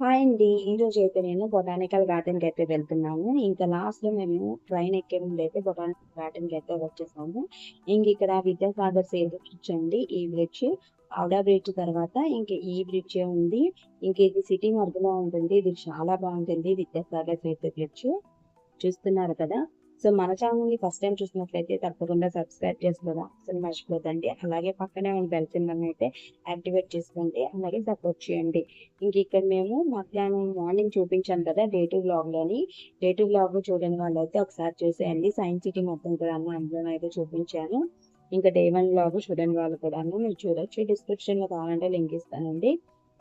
Hi అండి. ఈరోజు అయితే నేను బొటానికల్ గార్డెన్‌కి అయితే వెళ్తున్నాము. ఇంకా లాస్ట్‌లో మేము ట్రైన్ ఎక్కే ముందైతే బొటానికల్ గార్డెన్‌కి అయితే వచ్చేసాము. ఇంక ఇక్కడ విద్యాసాగర్ సేతు బ్రిడ్జ్ అండి. ఈ బ్రిడ్జ్ హౌడా బ్రిడ్జ్ తర్వాత ఇంక ఈ బ్రిడ్జ్ ఉంది. ఇంక ఇది సిటీ మధ్యలో ఉంటుంది. ఇది చాలా బాగుంటుంది విద్యాసాగర్ సేతు బ్రిడ్జ్. చూస్తున్నారు కదా! సో మన ఛానల్ని ఫస్ట్ టైం చూసినట్లయితే తప్పకుండా సబ్స్క్రైబ్ చేసుకోవడం అసలు మర్చిపోదండి అలాగే పక్కనే ఉన్న బెల్ సింబల్‌ని అయితే యాక్టివేట్ చేసుకోండి. అలాగే సపోర్ట్ చేయండి. ఇంక ఇక్కడ మేము మధ్యాహ్నం మార్నింగ్ చూపించాను కదా! డే టు బ్లాగ్లోని డే టు బ్లాగ్ చూడని వాళ్ళైతే ఒకసారి చూసేయండి. సైన్స్ సిటీ మొత్తం కూడాను అందులోనైతే చూపించాను. ఇంకా డే వన్ బ్లాగ్ చూడని వాళ్ళు కూడా మీరు చూడొచ్చు. డిస్క్రిప్షన్‌లో కావాలంటే లింక్ ఇస్తానండి.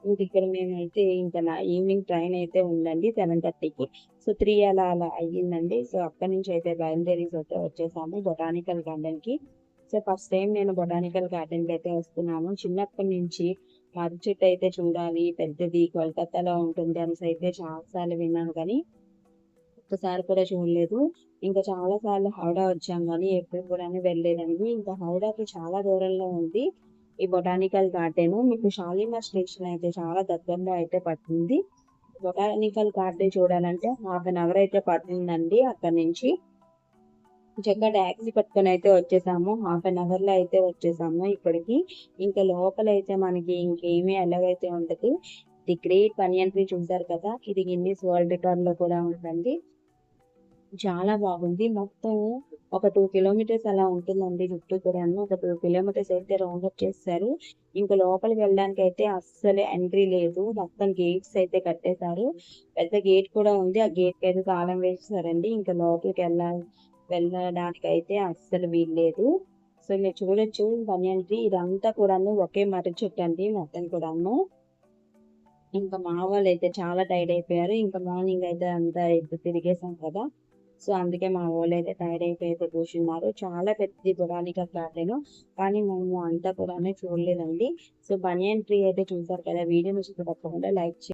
ఇంక ఇక్కడ మేమైతే ఇంకా నా ఈవినింగ్ ట్రైన్ అయితే ఉందండి 7:30కి. సో త్రీ అలా అలా అయ్యిందండి. సో అక్కడి నుంచి అయితే బయలుదేరేసి అయితే వచ్చేసాము బొటానికల్ గార్డెన్‌కి. సో ఫస్ట్ టైం నేను బొటానికల్ గార్డెన్‌కి అయితే వస్తున్నాను. చిన్నప్పటి నుంచి మర్రి చెట్టు అయితే చూడాలి పెద్దది కోల్కతాలో ఉంటుంది అనేసి అయితే చాలా సార్లు విన్నాను కానీ ఒక్కసారి కూడా చూడలేదు. ఇంకా చాలా సార్లు హౌడా వచ్చాం కానీ ఎప్పుడు కూడా వెళ్ళలేదండి. ఇంకా హౌడాకి చాలా దూరంలో ఉంది ఈ బొటానికల్ గార్డెన్ మీకు షాలిమార్ స్టేషన్ అయితే చాలా దగ్గరలో అయితే పడుతుంది. బొటానికల్ గార్డెన్ చూడాలంటే హాఫ్ అన్ అవర్ అయితే పడుతుందండి అక్కడ నుంచి. చక్కగా ట్యాక్సీ పట్టుకొని అయితే వచ్చేసాము. హాఫ్ అన్ అవర్‌లో అయితే వచ్చేసాము ఇప్పటికి ఇంకా లోపల అయితే మనకి ఇంకేమీ ఎలాగైతే అయితే ఉండదు. ది గ్రేట్ బనియన్ ట్రీ చూసారు కదా! ఇది గిన్నిస్ వరల్డ్ రికార్డ్‌లో కూడా ఉందండి. చాలా బాగుంది. మొత్తం ఒక టూ కిలోమీటర్స్ అలా ఉంటుందండి చుట్టూ కూడాను. ఒక టూ కిలోమీటర్స్ అయితే రౌండ్ అప్ చేస్తారు ఇంకా లోపలికి వెళ్ళడానికి అయితే అస్సలు ఎంట్రీ లేదు. మొత్తం గేట్స్ అయితే కట్టేశారు పెద్ద గేట్ కూడా ఉంది. ఆ గేట్‌కైతే తాళం వేసేసారండి. ఇంకా లోపలికి వెళ్ళ వెళ్ళడానికైతే అస్సలు వీల్లేదు. సో మీరు చూడొచ్చు పని ఇదంతా కూడాను ఒకే మర్రి చెట్టు అండి మొత్తం కూడాను. ఇంకా మా వాళ్ళైతే చాలా టైర్డ్ అయిపోయారు. ఇంకా మార్నింగ్ అయితే అంతా ఇప్పుడు తిరిగేసాం కదా! సో అందుకే మా వోళ్ళైతే టైర్డ్ అయిపోయి కూర్చున్నారు. చాలా పెద్దది బొటానికల్ గార్డెన్ కానీ మేము అంతా కూడా చూడలేదండి. సో బనియన్ ట్రీ అయితే చూసారు కదా! వీడియో నచ్చితే తప్పకుండా లైక్ చేయండి